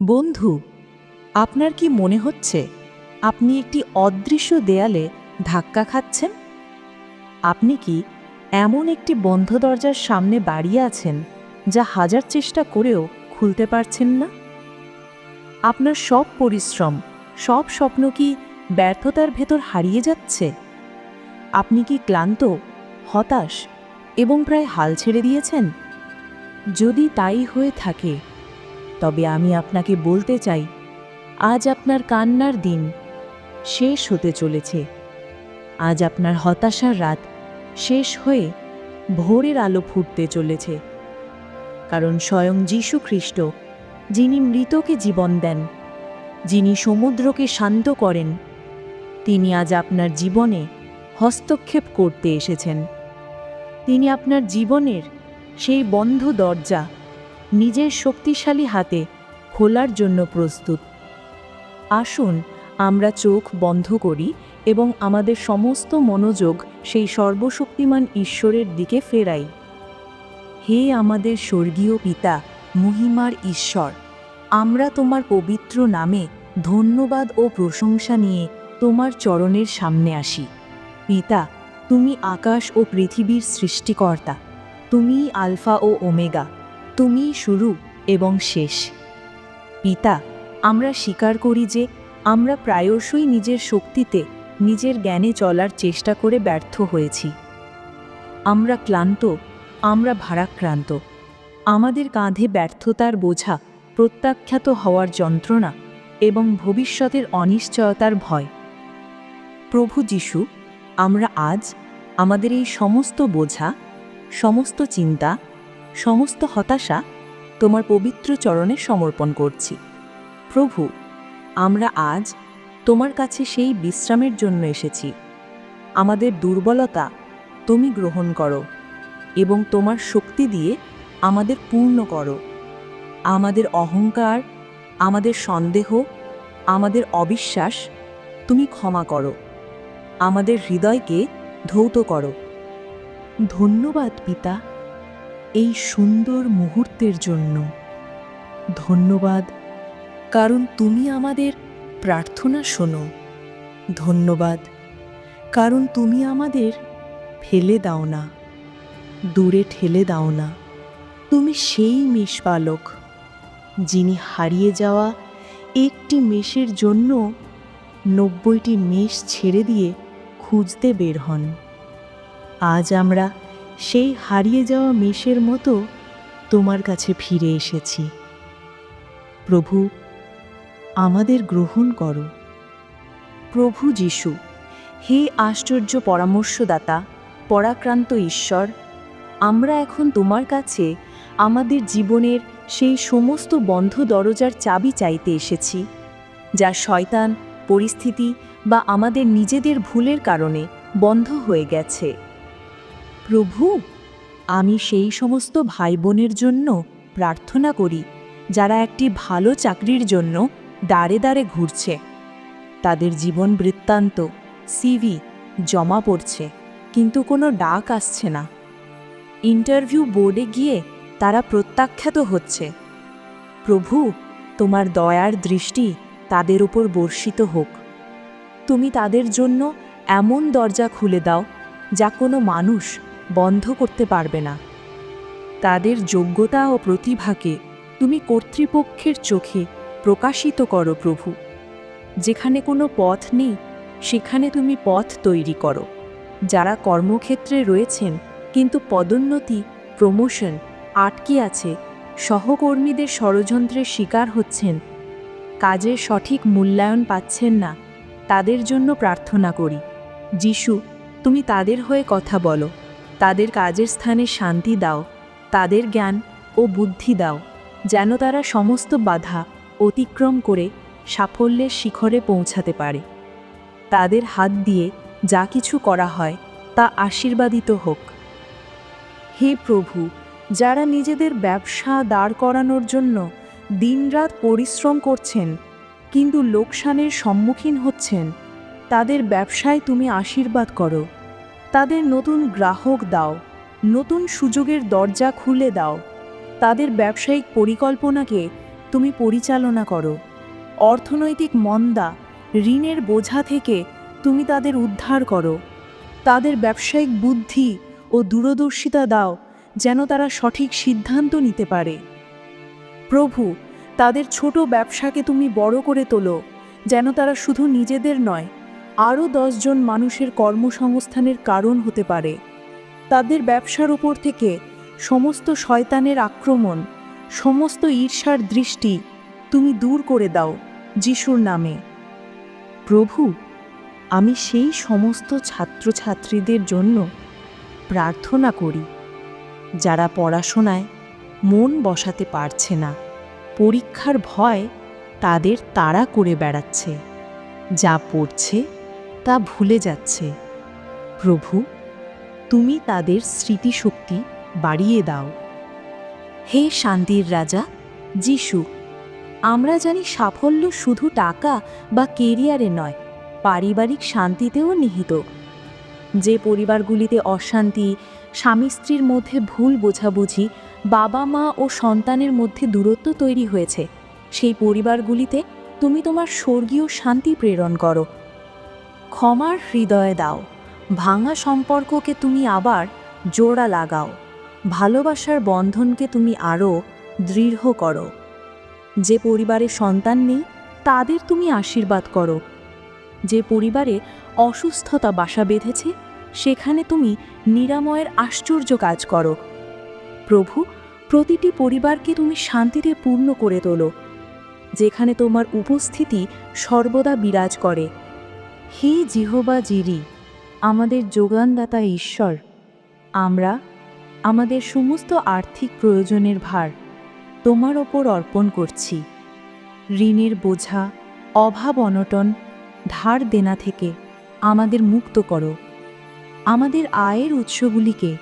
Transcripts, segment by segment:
বন্ধু, আপনার কি মনে হচ্ছে আপনি একটি অদৃশ্য দেয়ালে ধাক্কা খাচ্ছেন? আপনি কি এমন একটি বন্ধ দরজার সামনে দাঁড়িয়ে আছেন যা হাজার চেষ্টা করেও খুলতে পারছেন না? আপনার সব পরিশ্রম, সব স্বপ্ন কি ব্যর্থতার ভেতর হারিয়ে যাচ্ছে? আপনি কি ক্লান্ত, হতাশ এবং প্রায় হাল ছেড়ে দিয়েছেন? যদি তাই হয়ে থাকে তবে আমি আপনাকে বলতে চাই, আজ আপনার কান্নার দিন শেষ হতে চলেছে। আজ আপনার হতাশার রাত শেষ হয়ে ভোরের আলো ফুটতে চলেছে। কারণ স্বয়ং যীশু খ্রিস্ট যিনি মৃতকে জীবন দেন, যিনি সমুদ্রকে শান্ত করেন, তিনি আজ আপনার জীবনে হস্তক্ষেপ করতে এসেছেন। তিনি আপনার জীবনের সেই বন্ধ দরজা নিজের শক্তিশালী হাতে খোলার জন্য প্রস্তুত। আসুন, আমরা চোখ বন্ধ করি এবং আমাদের সমস্ত মনোযোগ সেই সর্বশক্তিমান ঈশ্বরের দিকে ফেরাই। হে আমাদের স্বর্গীয় পিতা, মহিমার ঈশ্বর, আমরা তোমার পবিত্র নামে ধন্যবাদ ও প্রশংসা নিয়ে তোমার চরণের সামনে আসি। পিতা, তুমি আকাশ ও পৃথিবীর সৃষ্টিকর্তা, তুমিই আলফা ও ওমেগা। তুমিই শুরু এবং শেষ। পিতা, আমরা স্বীকার করি যে আমরা প্রায়শই নিজের শক্তিতে, নিজের জ্ঞানে চলার চেষ্টা করে ব্যর্থ হয়েছি। আমরা ক্লান্ত, আমরা ভারাক্রান্ত। আমাদের কাঁধে ব্যর্থতার বোঝা প্রত্যাখ্যাত হওয়ার যন্ত্রণা এবং ভবিষ্যতের অনিশ্চয়তার ভয়। প্রভু যিশু, আমরা আজ আমাদের এই সমস্ত বোঝা, সমস্ত চিন্তা সমস্ত হতাশা তোমার পবিত্র চরণে সমর্পণ করছি। প্রভু, আমরা আজ তোমার কাছে সেই বিশ্রামের জন্য এসেছি। আমাদের দুর্বলতা তুমি গ্রহণ করো এবং তোমার শক্তি দিয়ে আমাদের পূর্ণ করো। আমাদের অহংকার, আমাদের সন্দেহ, আমাদের অবিশ্বাস তুমি ক্ষমা করো। আমাদের হৃদয়কে ধৌত করো। ধন্যবাদ পিতা। এই সুন্দর মুহূর্তের জন্য। ধন্যবাদ, কারণ তুমি আমাদের প্রার্থনা শোনো। ধন্যবাদ, কারণ তুমি আমাদের ফেলে দাও না, দূরে ঠেলে দাও না। তুমি সেই মেষপালক যিনি হারিয়ে যাওয়া একটি মেষের জন্য নব্বইটি মেষ ছেড়ে দিয়ে খুঁজতে বের হন। আজ আমরা সেই হারিয়ে যাওয়া মেষের মতো তোমার কাছে ফিরে এসেছি। প্রভু, আমাদের গ্রহণ করো। প্রভু যিশু, হে আশ্চর্য পরামর্শদাতা, পরাক্রান্ত ঈশ্বর, আমরা এখন তোমার কাছে আমাদের জীবনের সেই সমস্ত বন্ধ দরজার চাবি চাইতে এসেছি, যা শয়তান, পরিস্থিতি বা আমাদের নিজেদের ভুলের কারণে বন্ধ হয়ে গেছে। প্রভু, আমি সেই সমস্ত ভাই বোনের জন্য প্রার্থনা করি, যারা একটি ভালো চাকরির জন্য দাঁড়ে দাঁড়ে ঘুরছে। তাদের জীবন বৃত্তান্ত সিভি জমা পড়ছে, কিন্তু কোনো ডাক আসছে না। ইন্টারভিউ বোর্ডে গিয়ে তারা প্রত্যাখ্যাত হচ্ছে। প্রভু, তোমার দয়ার দৃষ্টি তাদের উপর বর্ষিত হোক। তুমি তাদের জন্য এমন দরজা খুলে দাও, যা কোনো মানুষ বন্ধ করতে পারবে না। তাদের যোগ্যতা ও প্রতিভাকে তুমি কর্তৃপক্ষের চোখে প্রকাশিত করো প্রভু। যেখানে কোনো পথ নেই, সেখানে তুমি পথ তৈরি করো। যারা কর্মক্ষেত্রে রয়েছেন, কিন্তু পদোন্নতি, প্রমোশন, আটকে আছে, সহকর্মীদের ষড়যন্ত্রের শিকার হচ্ছেন, কাজের সঠিক মূল্যায়ন পাচ্ছেন না, তাদের জন্য প্রার্থনা করি। যিশু, তুমি তাদের হয়ে কথা বলো। তাদের কাজের স্থানে শান্তি দাও, তাদের জ্ঞান ও বুদ্ধি দাও, যেন তারা সমস্ত বাধা অতিক্রম করে সাফল্যের শিখরে পৌঁছাতে পারে। তাদের হাত দিয়ে যা কিছু করা হয়, তা আশীর্বাদিত হোক। হে প্রভু, যারা নিজেদের ব্যবসা দাঁড় করানোর জন্য দিনরাত পরিশ্রম করছেন, কিন্তু লোকসানের সম্মুখীন হচ্ছেন, তাদের ব্যবসায় তুমি আশীর্বাদ করো। তাদের নতুন গ্রাহক দাও, নতুন সুযোগের দরজা খুলে দাও। তাদের ব্যবসায়িক পরিকল্পনাকে তুমি পরিচালনা করো। অর্থনৈতিক মন্দা, ঋণের বোঝা থেকে তুমি তাদের উদ্ধার করো। তাদের ব্যবসায়িক বুদ্ধি ও দূরদর্শিতা দাও, যেন তারা সঠিক সিদ্ধান্ত নিতে পারে। প্রভু, তাদের ছোট ব্যবসাকে তুমি বড় করে তোলো, যেন তারা শুধু নিজেদের নয় আরও দশজন মানুষের কর্মসংস্থানের কারণ হতে পারে। তাদের ব্যবসার উপর থেকে সমস্ত শয়তানের আক্রমণ, সমস্ত ঈর্ষার দৃষ্টি তুমি দূর করে দাও যিশুর নামে। প্রভু, আমি সেই সমস্ত ছাত্রছাত্রীদের জন্য প্রার্থনা করি, যারা পড়াশোনায় মন বসাতে পারছে না। পরীক্ষার ভয় তাদের তাড়া করে বেড়াচ্ছে, যা পড়ছে তা ভুলে যাচ্ছে। প্রভু, তুমি তাদের স্মৃতিশক্তি বাড়িয়ে দাও। হে শান্তির রাজা, যিশু, আমরা জানি সাফল্য শুধু টাকা বা কেরিয়ারে নয়, পারিবারিক শান্তিতেও নিহিত। যে পরিবারগুলিতে অশান্তি স্বামী স্ত্রীর মধ্যে ভুল বোঝাবুঝি বাবা মা ও সন্তানের মধ্যে দূরত্ব তৈরি হয়েছে, সেই পরিবারগুলিতে তুমি তোমার স্বর্গীয় শান্তি প্রেরণ করো। ক্ষমার হৃদয়ে দাও। ভাঙা সম্পর্ককে তুমি আবার জোড়া লাগাও। ভালোবাসার বন্ধনকে তুমি আরও দৃঢ় করো। যে পরিবারে সন্তান নেই, তাদের তুমি আশীর্বাদ করো। যে পরিবারে অসুস্থতা বাসা বেঁধেছে, সেখানে তুমি নিরাময়ের আশ্চর্য কাজ করো। প্রভু, প্রতিটি পরিবারকে তুমি শান্তিতে পূর্ণ করে তোলো, যেখানে তোমার উপস্থিতি সর্বদা বিরাজ করে। হে জিহবা জিরি, আমাদের যোগানদাতা ঈশ্বর, আমরা আমাদের সমস্ত আর্থিক প্রয়োজনের ভার তোমার ওপর অর্পণ করছি। ঋণের বোঝা, অভাব অনটন, ধার দেনা থেকে আমাদের মুক্ত করো। আমাদের আয়ের উৎসগুলিকে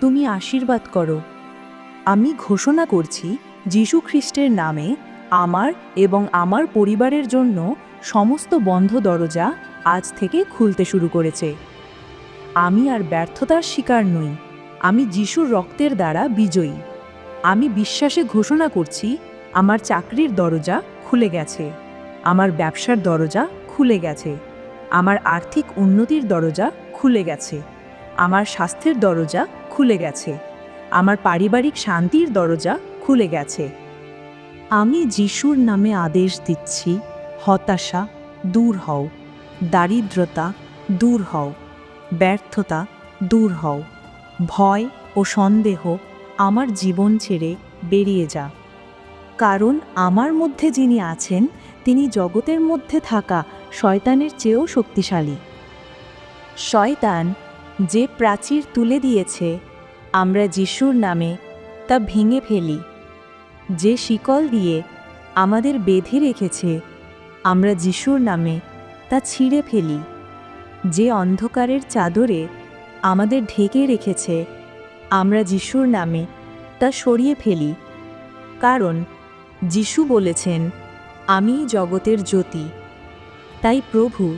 তুমি আশীর্বাদ করো। আমি ঘোষণা করছি, যীশু খ্রিস্টের নামে আমার এবং আমার পরিবারের জন্য সমস্ত বন্ধ দরজা আজ থেকে খুলতে শুরু করেছে। আমি আর ব্যর্থতার শিকার নই। আমি যিশুর রক্তের দ্বারা বিজয়ী। আমি বিশ্বাসে ঘোষণা করছি, আমার চাকরির দরজা খুলে গেছে। আমার ব্যবসার দরজা খুলে গেছে। আমার আর্থিক উন্নতির দরজা খুলে গেছে। আমার স্বাস্থ্যের দরজা খুলে গেছে। আমার পারিবারিক শান্তির দরজা খুলে গেছে। আমি যিশুর নামে আদেশ দিচ্ছি, হতাশা দূর হও। দারিদ্রতা দূর হও, ব্যর্থতা দূর হও, ভয় ও সন্দেহ আমার জীবন ছেড়ে বেরিয়ে যা। কারণ আমার মধ্যে যিনি আছেন, তিনি জগতের মধ্যে থাকা শয়তানের চেয়েও শক্তিশালী। শয়তান যে প্রাচীর তুলে দিয়েছে, আমরা যিশুর নামে তা ভেঙে ফেলি। যে শিকল দিয়ে আমাদের বেঁধে রেখেছে, আমরা যিশুর নামে তা ছিঁড়ে ফেলি। যে অন্ধকারের চাদরে আমাদের ঢেকে রেখেছে, আমরা যিশুর নামে তা সরিয়ে ফেলি। কারণ যিশু বলেছেন আমি জগতের জ্যোতি। তাই প্রভু,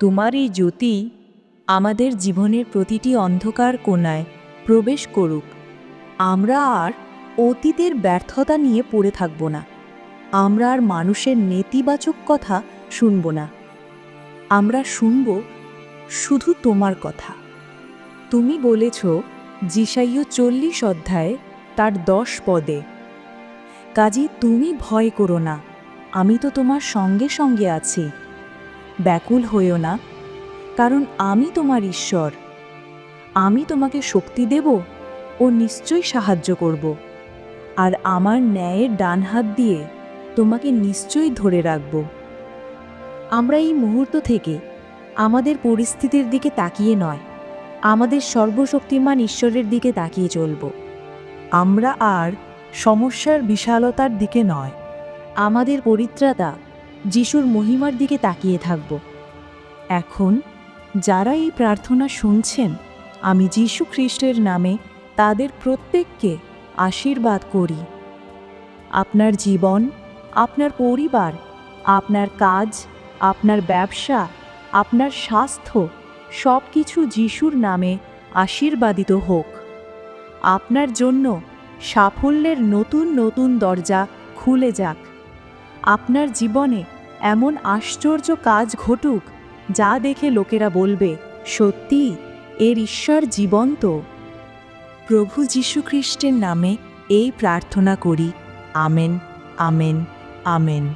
তোমার এই জ্যোতি আমাদের জীবনের প্রতিটি অন্ধকার কোণায় প্রবেশ করুক। আমরা আর অতীতের ব্যর্থতা নিয়ে পড়ে থাকব না। আমরা আর মানুষের নেতিবাচক কথা শুনব না। আমরা শুনব শুধু তোমার কথা। তুমি বলেছ, জিসাইয় চল্লিশ অধ্যায়ে, তার দশ পদে। কাজী, তুমি ভয় করো না, আমি তো তোমার সঙ্গে সঙ্গে আছি। ব্যাকুল হইও না, কারণ আমি তোমার ঈশ্বর। আমি তোমাকে শক্তি দেব ও নিশ্চয়ই সাহায্য করব। আর আমার ন্যায়ের ডান হাত দিয়ে তোমাকে নিশ্চয়ই ধরে রাখব। আমরা এই মুহূর্ত থেকে আমাদের পরিস্থিতির দিকে তাকিয়ে নয়, আমাদের সর্বশক্তিমান ঈশ্বরের দিকে তাকিয়ে চলব। আমরা আর সমস্যার বিশালতার দিকে নয়, আমাদের পরিত্রাতা যিশুর মহিমার দিকে তাকিয়ে থাকব। এখন যারা এই প্রার্থনা শুনছেন, আমি যীশু খ্রিস্টের নামে তাদের প্রত্যেককে আশীর্বাদ করি। আপনার জীবন, আপনার পরিবার, আপনার কাজ আপনার ব্যবসা, আপনার স্বাস্থ্য সব কিছু যিশুর নামে আশীর্বাদিত হোক। আপনার জন্য সাফল্যের নতুন নতুন দরজা খুলে যাক। আপনার জীবনে এমন আশ্চর্য কাজ ঘটুক, যা দেখে লোকেরা বলবে, সত্যি, এর ঈশ্বর জীবন্ত। প্রভু যীশুখ্রিস্টের নামে এই প্রার্থনা করি। Amen amen amen.